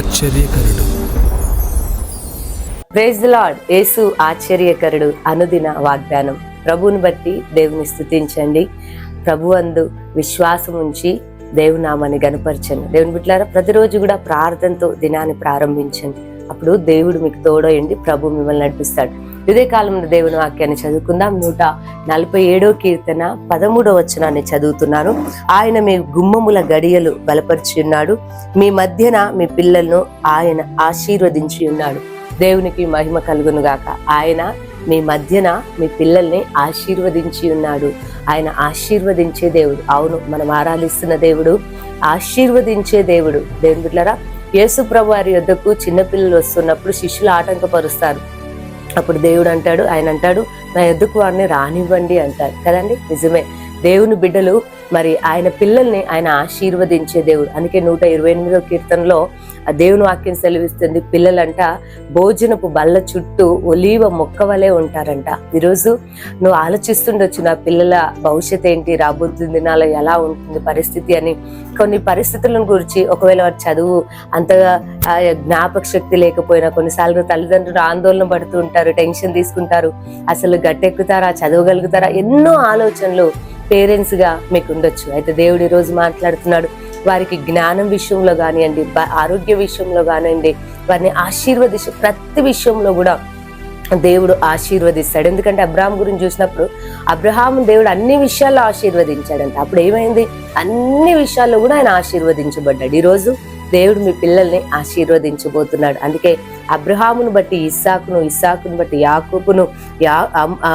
ఆశ్చర్యకరుడు. Praise lord యేసు ఆశ్చర్యకరుడు అనుదిన వాగ్దానం. ప్రభువుని బట్టి దేవుని స్థుతించండి ప్రభు అందు విశ్వాసం ఉంచి దేవునామాన్ని గనపరచండి దేవుని బిడ్డలారా ప్రతిరోజు కూడా ప్రార్థనతో దినాన్ని ప్రారంభించండి. అప్పుడు దేవుడు మీకు తోడయండి ప్రభు మిమ్మల్ని నడిపిస్తాడు. కాలంలో దేవుని వాక్యాన్ని చదువుకుందాం. నూట నలభై ఏడో కీర్తన పదమూడో వచనాన్ని చదువుతున్నాను. ఆయన మీ గుమ్మముల గడియలు బలపరిచి ఉన్నాడు. మీ మధ్యన మీ పిల్లలను ఆయన ఆశీర్వదించి ఉన్నాడు. దేవునికి మహిమ కలుగును గాక. ఆయన మీ మధ్యన మీ పిల్లల్ని ఆశీర్వదించి ఉన్నాడు. ఆయన ఆశీర్వదించే దేవుడు. అవును మనం ఆరాధిస్తున్న దేవుడు ఆశీర్వదించే దేవుడు. దేవుని బిడ్డలారా యేసు ప్రభు వారి యొద్దకు చిన్నపిల్లలు వస్తున్నప్పుడు శిష్యులు ఆటంకపరుస్తారు. అప్పుడు దేవుడు అంటాడు ఆయన అంటాడు నా ఎద్దుకు వారిని రానివ్వండి అంటాడు. కదండి? నిజమే. దేవుని బిడ్డలు మరి ఆయన పిల్లల్ని ఆయన ఆశీర్వదించే దేవుడు. అందుకే నూట ఇరవై ఎనిమిదో కీర్తనలో ఆ దేవుని వాక్యం సెలవిస్తుంది పిల్లలంట భోజనపు బల్ల చుట్టూ ఒలీవ మొక్క వలె ఉంటారంట. ఈరోజు నువ్వు ఆలోచిస్తుండొచ్చు నా పిల్లల భవిష్యత్ ఏంటి రాబోతున్న దినాల్లో ఎలా ఉంటుంది పరిస్థితి అని. కొన్ని పరిస్థితులను గురించి ఒకవేళ వారి చదువు అంతగా ఆ, జ్ఞాపక శక్తి లేకపోయినా కొన్నిసార్లు తల్లిదండ్రులు ఆందోళన పడుతూ ఉంటారు టెన్షన్ తీసుకుంటారు అసలు గట్టెక్కుతారా చదవగలుగుతారా ఎన్నో ఆలోచనలు పేరెంట్స్గా మీకు ఉండొచ్చు అయితే దేవుడు ఈరోజు రోజు మాట్లాడుతున్నాడు. వారికి జ్ఞానం విషయంలో కానివ్వండి ఆరోగ్య విషయంలో కానివ్వండి వారిని ఆశీర్వదించ ప్రతి విషయంలో కూడా దేవుడు ఆశీర్వదిస్తాడు. ఎందుకంటే అబ్రహాం గురించి చూసినప్పుడు అబ్రహాం దేవుడు అన్ని విషయాల్లో ఆశీర్వదించాడంట. అప్పుడు ఏమైంది? అన్ని విషయాల్లో కూడా ఆయన ఆశీర్వదించబడ్డాడు. ఈరోజు దేవుడు మీ పిల్లల్ని ఆశీర్వదించబోతున్నాడు. అందుకే అబ్రహామును బట్టి ఇస్సాకును ఇస్సాకును బట్టి యాకూబును యా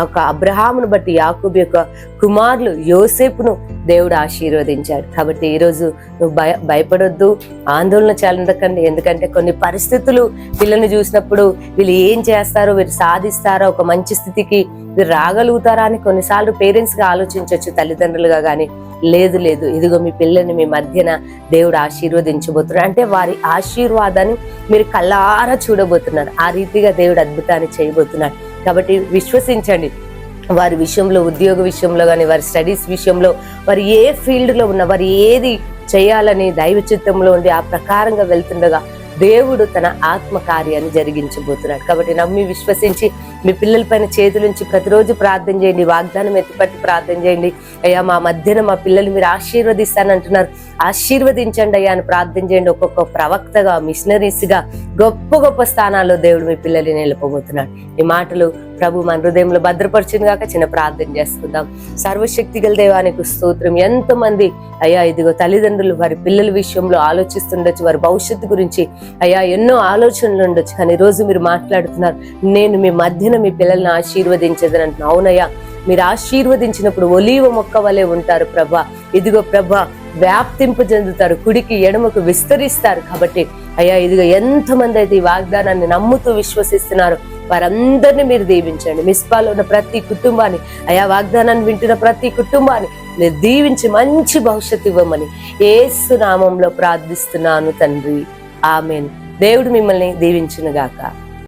యొక్క అబ్రహామును బట్టి యాకూబ్ యొక్క కుమారులు యోసేపును దేవుడు ఆశీర్వదించాడు. కాబట్టి ఈరోజు నువ్వు భయ భయపడొద్దు ఆందోళన చెందకండి ఎందుకంటే కొన్ని పరిస్థితులు పిల్లల్ని చూసినప్పుడు వీళ్ళు ఏం చేస్తారో వీరు సాధిస్తారో ఒక మంచి స్థితికి వీరు రాగలుగుతారా అని కొన్నిసార్లు పేరెంట్స్గా ఆలోచించవచ్చు తల్లిదండ్రులుగా కానీ లేదు లేదు. ఇదిగో మీ పిల్లల్ని మీ మధ్యన దేవుడు ఆశీర్వదించబోతున్నాడు. అంటే వారి ఆశీర్వాదాన్ని మీరు కళ్ళారా చూడబోతున్నారు. ఆ రీతిగా దేవుడు అద్భుతాన్ని చేయబోతున్నాడు. కాబట్టి విశ్వసించండి. వారి విషయంలో ఉద్యోగ విషయంలో కానీ వారి స్టడీస్ విషయంలో వారు ఏ ఫీల్డ్లో ఉన్న వారు ఏది చేయాలని దైవ చిత్తంలో ఉండి ఆ ప్రకారంగా వెళ్తుండగా దేవుడు తన ఆత్మ కార్యాన్ని జరిగించబోతున్నాడు. కాబట్టి నమ్మి విశ్వసించి మీ పిల్లల పైన చేతులుంచి ప్రతిరోజు ప్రార్థన చేయండి వాగ్దానం ఎత్తిపట్టి ప్రార్థన చేయండి. అయ్యా మా మధ్యన మా పిల్లలు మీరు ఆశీర్వదిస్తానంటున్నారు ఆశీర్వదించండి అయ్యా అని ప్రార్థన చేయండి. ఒక్కొక్క ప్రవక్తగా మిషనరీస్గా గొప్ప గొప్ప స్థానాల్లో దేవుడు మీ పిల్లల్ని నిలపబోతున్నాడు. ఈ మాటలు ప్రభు మన హృదయంలో భద్రపరచును గాక చిన్న ప్రార్థన చేసుకుందాం. సర్వశక్తి గల దేవానికి స్తోత్రం. ఎంతమంది అయ్యా ఇదిగో తల్లిదండ్రులు వారి పిల్లల విషయంలో ఆలోచిస్తుండొచ్చు వారి భవిష్యత్తు గురించి అయ్యా ఎన్నో ఆలోచనలు ఉండొచ్చు కానీ రోజు మీరు మాట్లాడుతున్నారు నేను మీ మధ్యన మీ పిల్లల్ని ఆశీర్వదించదని అంటున్నా అవునయ్యా మీరు ఆశీర్వదించినప్పుడు ఒలీవ మొక్క వలె ఉంటారు ప్రభా. ఇదిగో ప్రభా వ్యాప్తింపు చెందుతారు కుడికి ఎడమకు విస్తరిస్తారు కాబట్టి. అయ్యా ఇదిగో ఎంతమంది అయితే ఈ వాగ్దానాన్ని నమ్ముతూ విశ్వసిస్తున్నారు వారందరినీ మీరు దీవించండి. మిస్పాలో ఉన్న ప్రతి కుటుంబాన్ని అయా వాగ్దానాన్ని వింటున్న ప్రతి కుటుంబాన్ని మీరు దీవించి మంచి భవిష్యత్తు ఇవ్వమని ఏసు నామంలో ప్రార్థిస్తున్నాను తండ్రి. ఆమెన్. దేవుడు మిమ్మల్ని దీవించునుగాక. గాక